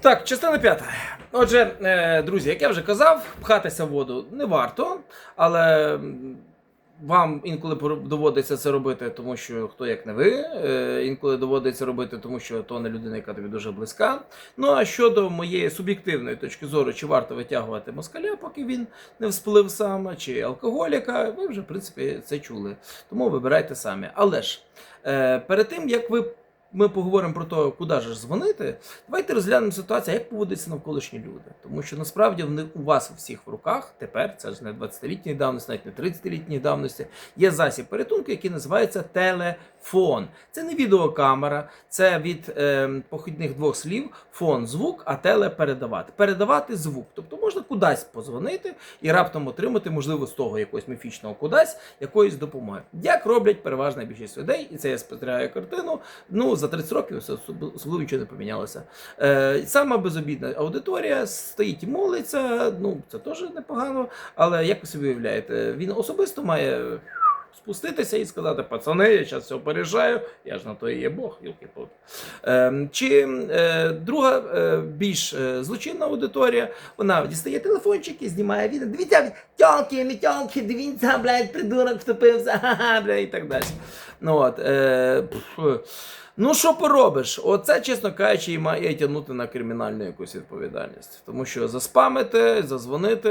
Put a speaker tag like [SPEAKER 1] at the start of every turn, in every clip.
[SPEAKER 1] Так, частина п'ята. Отже, е, друзі, як я вже казав, пхатися в воду не варто, але вам інколи доводиться це робити, тому що хто як не ви. е, Інколи доводиться робити, тому що то не людина, яка тобі дуже близька. Ну а щодо моєї суб'єктивної точки зору, чи варто витягувати москаля, поки він не всплив сам, чи алкоголіка, ви вже в принципі це чули. Тому вибирайте самі. Але ж е, перед тим як ви. Ми поговоримо про те, куди ж дзвонити. Давайте розглянемо ситуацію, як поводяться навколишні люди. Тому що насправді вони у вас у всіх в руках тепер, це ж не 20-літньої давності, навіть не 30-літньої давності, є засіб порятунку, який називається телефон. Це не відеокамера, це від е, похідних двох слів фон звук, а теле передавати. Передавати звук. Тобто можна кудись позвонити і раптом отримати, можливо, з того якогось міфічного кудись якоїсь допомоги. Як роблять переважна більшість людей, і це я спостерігаю картину. Ну, за 30 років особливо нічого не помінялося. Е, сама безобідна аудиторія стоїть і молиться. Ну, це теж непогано. Але як ви собі уявляєте, він особисто має спуститися і сказати: пацани, я зараз все порішаю, я ж на то і є Бог, йолки палки Е, Чи е, друга е, більш е, злочинна аудиторія, вона дістає телефончики, знімає відео. Дивіться, тьолки, мітьолки, дивіться, блядь, придурок втопився, ха-ха, блядь, і так далі. Ну, от, е, Ну, що поробиш? Оце, чесно кажучи, і має тягнути на кримінальну якусь відповідальність. Тому що заспамити, зазвонити,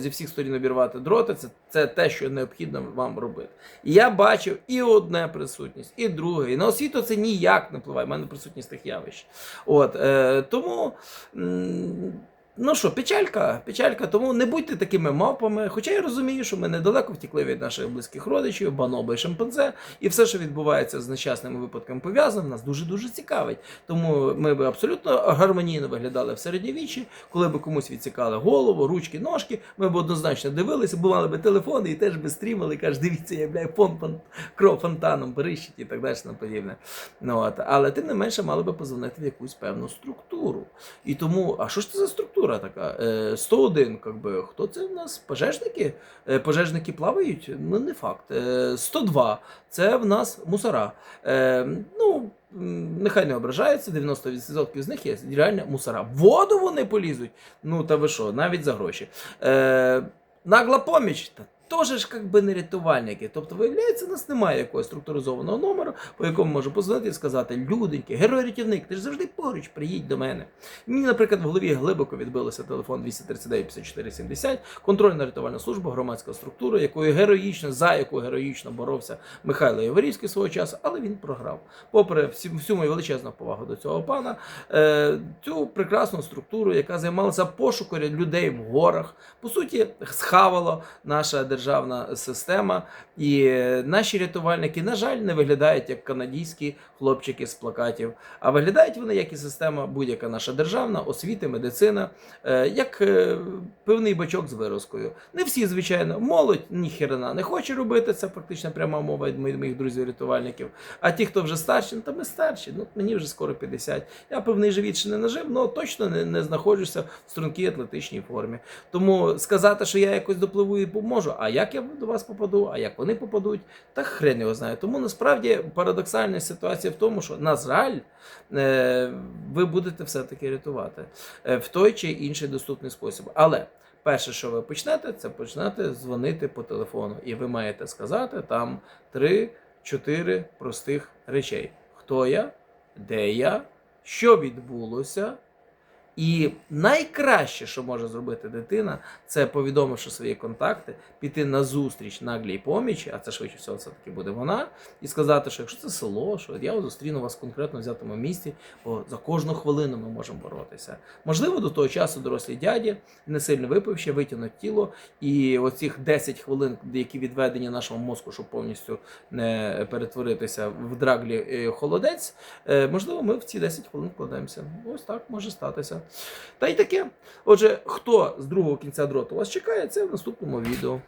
[SPEAKER 1] зі всіх сторін обірвати дроти це, це те, що необхідно вам робити. І я бачив і одне присутність, і друге. І на освіту це ніяк не впливає. У мене присутність тих явищ. От, е, тому. м, Ну що, печалька, печалька, тому не будьте такими мавпами. Хоча я розумію, що ми недалеко втікли від наших близьких родичів, баноби і шимпанзе, і все, що відбувається з нещасними випадками пов'язано, нас дуже-дуже цікавить. Тому ми би абсолютно гармонійно виглядали в середньовіччі, коли б комусь відсікали голову, ручки, ножки, ми б однозначно дивилися, бо мали би телефони і теж би стрімали, каже, дивіться, я бля, пон, пон, кров фонтаном перищить і так далі тому подібне. Ну, от. Але тим не менше мали би позвонити в якусь певну структуру. І тому, а що ж це за структура така? Е, 101, как би, хто це в нас? Пожежники? Е, пожежники плавають? Ну, не факт. Е, 102 це в нас мусора. Е, ну, нехай не ображаються, 90% з них є реально мусора. Воду вони полізуть. Ну, та ви що, навіть за гроші. Е, нагла поміч. Та Теж ж як би не рятувальники. Тобто, виявляється, у нас немає якогось структуризованого номеру, по якому можу позвонити і сказати: люденьки, герой-рятівник, ти ж завжди поруч, приїдь до мене. Мені, наприклад, в голові глибоко відбилося телефон 239 54 70, контрольна рятувальна служба, громадська структура, якою героїчно, за яку героїчно боровся Михайло Яворівський свого часу, але він програв. Попри всю мою величезну повагу до цього пана, е, цю прекрасну структуру, яка займалася пошуком людей в горах, по суті, схавала наша державна система. І наші рятувальники, на жаль, не виглядають як канадійські хлопчики з плакатів, а виглядають вони як і система будь-яка наша державна, освіти, медицина, е, як е, певний бачок з виразкою. Не всі, звичайно, молодь ніхерена не хоче робити це, фактично пряма мова від моїх друзів-рятувальників. А ті, хто вже старші, ну то ми старші. Ну мені вже скоро 50. Я певний живіт ще не нажив, але точно не, не знаходжуся в стрункій атлетичній формі. Тому сказати, що я якось допливу і поможу, а як я до вас попаду, а як вони попадуть, та хрен його знає. Тому насправді парадоксальна ситуація в тому, що на жаль, е, ви будете все-таки рятувати е, в той чи інший доступний спосіб. Але перше, що ви почнете, це почнете дзвонити по телефону. І ви маєте сказати там 3-4 простих речей: хто я, де я, що відбулося. І найкраще, що може зробити дитина, це повідомивши свої контакти, піти на зустріч наглій помічі, а це швидше всього все таки буде вона, і сказати, що якщо це село, що я зустріну вас конкретно в взятому місці, бо за кожну хвилину ми можемо боротися. Можливо, до того часу дорослі дяді, не сильно випивши, витягнуть тіло, і оцих 10 хвилин, які відведені нашому мозку, щоб повністю не перетворитися в драглі е, холодець, е, можливо, ми в ці 10 хвилин вкладаємося. Ось так може статися. Та й таке. Отже, хто з другого кінця дроту вас чекає, це в наступному відео.